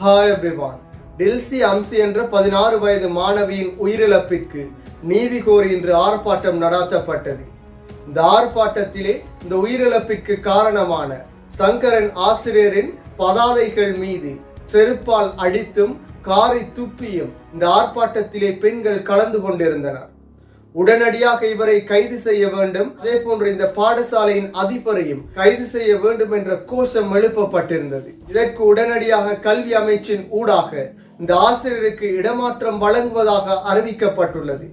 Hi everyone Delcy Amsi என்ற பதினாறு வயது மாணவியின் உயிரிழப்பிற்கு நீதி கோரி இன்று ஆர்ப்பாட்டம் நடாத்தப்பட்டது. இந்த ஆர்ப்பாட்டத்திலே இந்த உயிரிழப்பிற்கு காரணமான சங்கரன் ஆசிரியரின் பதாதைகள் மீது செருப்பால் அடித்தும் காரை துப்பியும் இந்த ஆர்ப்பாட்டத்திலே பெண்கள் கலந்து கொண்டிருந்தனர். உடனடியாக இவரை கைது செய்ய வேண்டும். அதே போன்று இந்த பாடசாலையின் அதிபரையும் கைது செய்ய வேண்டும் என்ற கோஷம் எழுப்பப்பட்டிருந்தது. இதற்கு உடனடியாக கல்வி அமைச்சின் ஊடாக இந்த ஆசிரியருக்கு இடமாற்றம் வழங்குவதாக அறிவிக்கப்பட்டுள்ளது.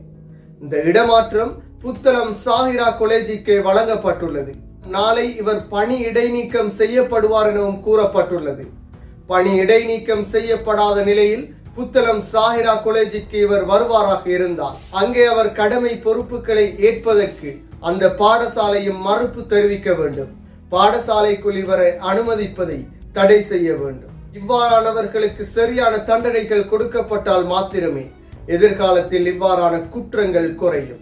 இந்த இடமாற்றம் புத்தளம் சாஹிரா கொலேஜிக்கு வழங்கப்பட்டுள்ளது. நாளை இவர் பணி இடைநீக்கம் செய்யப்படுவார் எனவும் கூறப்பட்டுள்ளது. பணி இடைநீக்கம் செய்யப்படாத நிலையில் புத்தளம் சாஹிரா கொலேஜுக்கு இவர் வருவாராக இருந்தார். அங்கே அவர் கடமை பொறுப்புகளை ஏற்பதற்கு அந்த பாடசாலையும் மறுப்பு தெரிவிக்க வேண்டும். பாடசாலைக்குள் இவரை அனுமதிப்பதை தடை செய்ய வேண்டும். இவ்வாறானவர்களுக்கு சரியான தண்டனைகள் கொடுக்கப்பட்டால் மாத்திரமே எதிர்காலத்தில் இவ்வாறான குற்றங்கள் குறையும்.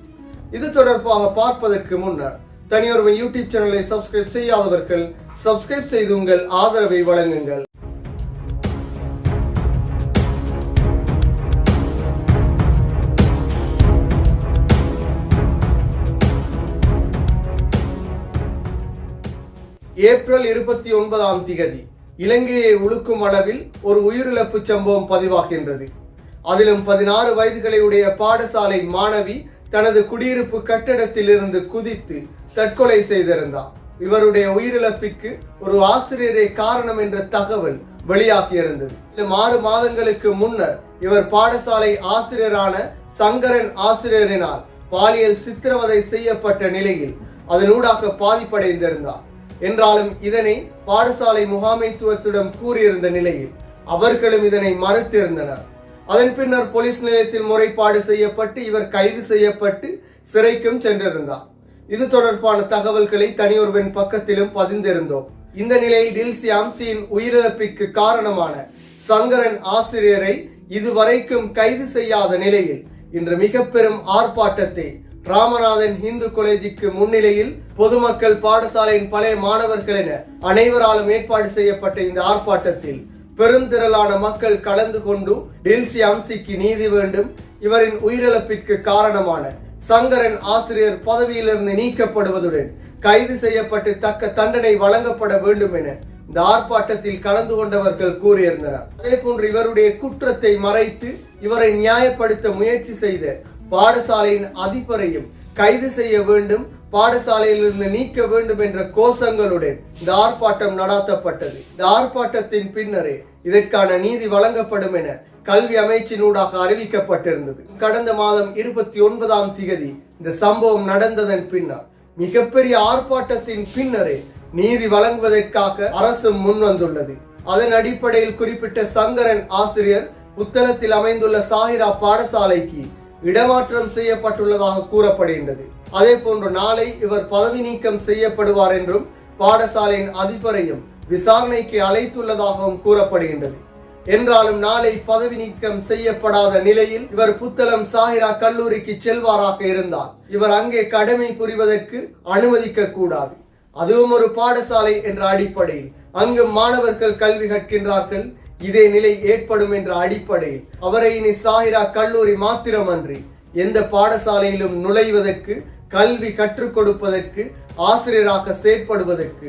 இது தொடர்பாக பார்ப்பதற்கு முன்னர் தனியொருவன் யூடியூப் சேனலை சப்ஸ்கிரைப் செய்யாதவர்கள் சப்ஸ்கிரைப் செய்து உங்கள் ஆதரவை வழங்குங்கள். ஏப்ரல் இருபத்தி ஒன்பதாம் திகதி இலங்கையை உழுக்கும் அளவில் ஒரு உயிரிழப்பு சம்பவம் பதிவாகின்றது. அதிலும் பதினாறு வயதுகளை உடைய பாடசாலை மாணவி தனது குடியிருப்பு கட்டடத்தில் இருந்து குதித்து தற்கொலை செய்திருந்தார். இவருடைய உயிரிழப்பிற்கு ஒரு ஆசிரியரே காரணம் என்ற தகவல் வெளியாகியிருந்தது. ஆறு மாதங்களுக்கு முன்னர் இவர் பாடசாலை ஆசிரியரான சங்கரன் ஆசிரியரினால் பாலியல் சித்திரவதை செய்யப்பட்ட நிலையில் அதனூடாக பாதிப்படைந்திருந்தார். என்றாலும் இதனை பாடசாலை முகாமைத்துவத்திடம் கூறியிருந்த நிலையில் அவர்களும் இதனை மறுத்திருந்தனர் அதன் பின்னர் போலீஸ் நிலையத்தில் முறைப்பாடு செய்யப்பட்டு இவர் கைது செய்யப்பட்டு சிறைக்கும் சென்றிருந்தார். இது தொடர்பான தகவல்களை தனியொருவன் பக்கத்திலும் பதிந்திருந்தோம். இந்த நிலையில் டில்சி அம்சியின் உயிரிழப்பிற்கு காரணமான சங்கரன் ஆசிரியரை இதுவரைக்கும் கைது செய்யாத நிலையில் இன்று மிக பெரும் ஆர்ப்பாட்டத்தை ராமநாதன் இந்து காலேஜுக்கு முன்னிலையில் பொதுமக்கள் பாடசாலையின் பழைய மாணவர்கள் என அனைவராலும் ஏற்பாடு செய்யப்பட்ட இந்த ஆர்ப்பாட்டத்தில் பெருந்திரளான மக்கள் கலந்து கொண்டு டில்சி அம்சிக்கு நீதி வேண்டும் இவரின் உயிரிழப்பிற்கு காரணமான சங்கரன் ஆசிரியர் பதவியிலிருந்து நீக்கப்படுவதுடன் கைது செய்யப்பட்டு தக்க தண்டனை வழங்கப்பட வேண்டும் என இந்த ஆர்ப்பாட்டத்தில் கலந்து கொண்டவர்கள் கூறியிருந்தனர். அதே போன்று இவருடைய குற்றத்தை மறைத்து இவரை நியாயப்படுத்த முயற்சி செய்த பாடசாலையின் அதிபரையும் கைது செய்ய வேண்டும் பாடசாலையிலிருந்து நீக்க வேண்டும் என்ற கோஷங்களுடன் இந்த ஆர்ப்பாட்டம் நடாத்தப்பட்டது. இந்த ஆர்ப்பாட்டத்தின் பின்னரே இதற்கான நீதி வழங்கப்படும் என கல்வி அமைச்சினூடாக அறிவிக்கப்பட்டிருந்தது. கடந்த மாதம் இருபத்தி ஒன்பதாம் திகதி இந்த சம்பவம் நடந்ததன் பின்னர் மிகப்பெரிய ஆர்ப்பாட்டத்தின் பின்னரே நீதி வழங்குவதற்காக அரசு முன் வந்துள்ளது அதன் அடிப்படையில் குறிப்பிட்ட சங்கரன் ஆசிரியர் புத்தளத்தில் அமைந்துள்ள சாஹிரா பாடசாலைக்கு இடமாற்றம் செய்யப்பட்டுள்ளதாக கூறப்படுகின்றது. அதே போன்று நாளை இவர் பதவி நீக்கம் செய்யப்படுவார் என்றும் பாடசாலையின் அதிபரையும் விசாரணைக்கு அழைத்துள்ளதாகவும் கூறப்படுகின்றது. என்றாலும் நாளை பதவி நீக்கம் செய்யப்படாத நிலையில் இவர் புத்தளம் சாஹிரா கல்லூரிக்கு செல்வாராக இருந்தார். இவர் அங்கே கடமை புரிவதற்கு அனுமதிக்க கூடாது. அதுவும் ஒரு பாடசாலை என்ற அடிப்படையில் அங்கு மாணவர்கள் கல்வி கற்கின்றார்கள். இதே நிலை ஏற்படும் என்ற அடிப்படையில் அவரை இனி சாஹிரா கல்லூரி மாத்திரமன்றி எந்த பாடசாலையிலும் நுழைவதற்கு கல்வி கற்றுக் கொடுப்பதற்கு ஆசிரியராக செயற்படுவதற்கு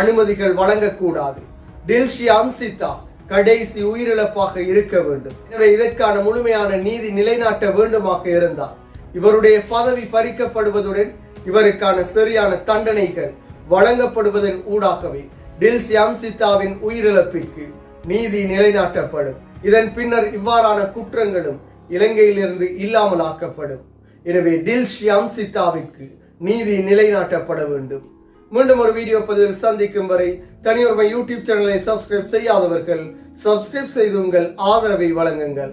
அனுமதிகள் வழங்கக்கூடாது. டில்ஷி அம்சிதா கடைசி உயிரிழப்பாக இருக்க வேண்டும். எனவே இதற்கான முழுமையான நீதி நிலைநாட்ட வேண்டுமாக இருந்தார். இவருடைய பதவி பறிக்கப்படுவதுடன் இவருக்கான சரியான தண்டனைகள் வழங்கப்படுவதன் ஊடாகவே டில்சி அம்சிதாவின் உயிரிழப்பிற்கு நீதி நிலைநாட்டப்படும். இதன் பின்னர் இவ்வாறான குற்றங்களும் இலங்கையிலிருந்து இல்லாமல் ஆக்கப்படும். எனவே டில்ஷி அம்சிதாவிற்கு நீதி நிலைநாட்டப்பட வேண்டும். மீண்டும் ஒரு வீடியோ பதிவில் சந்திக்கும் வரை தனியொருமை யூடியூப் சேனலை சப்ஸ்கிரைப் செய்யாதவர்கள் சப்ஸ்கிரைப் செய்து உங்கள் ஆதரவை வழங்குங்கள்.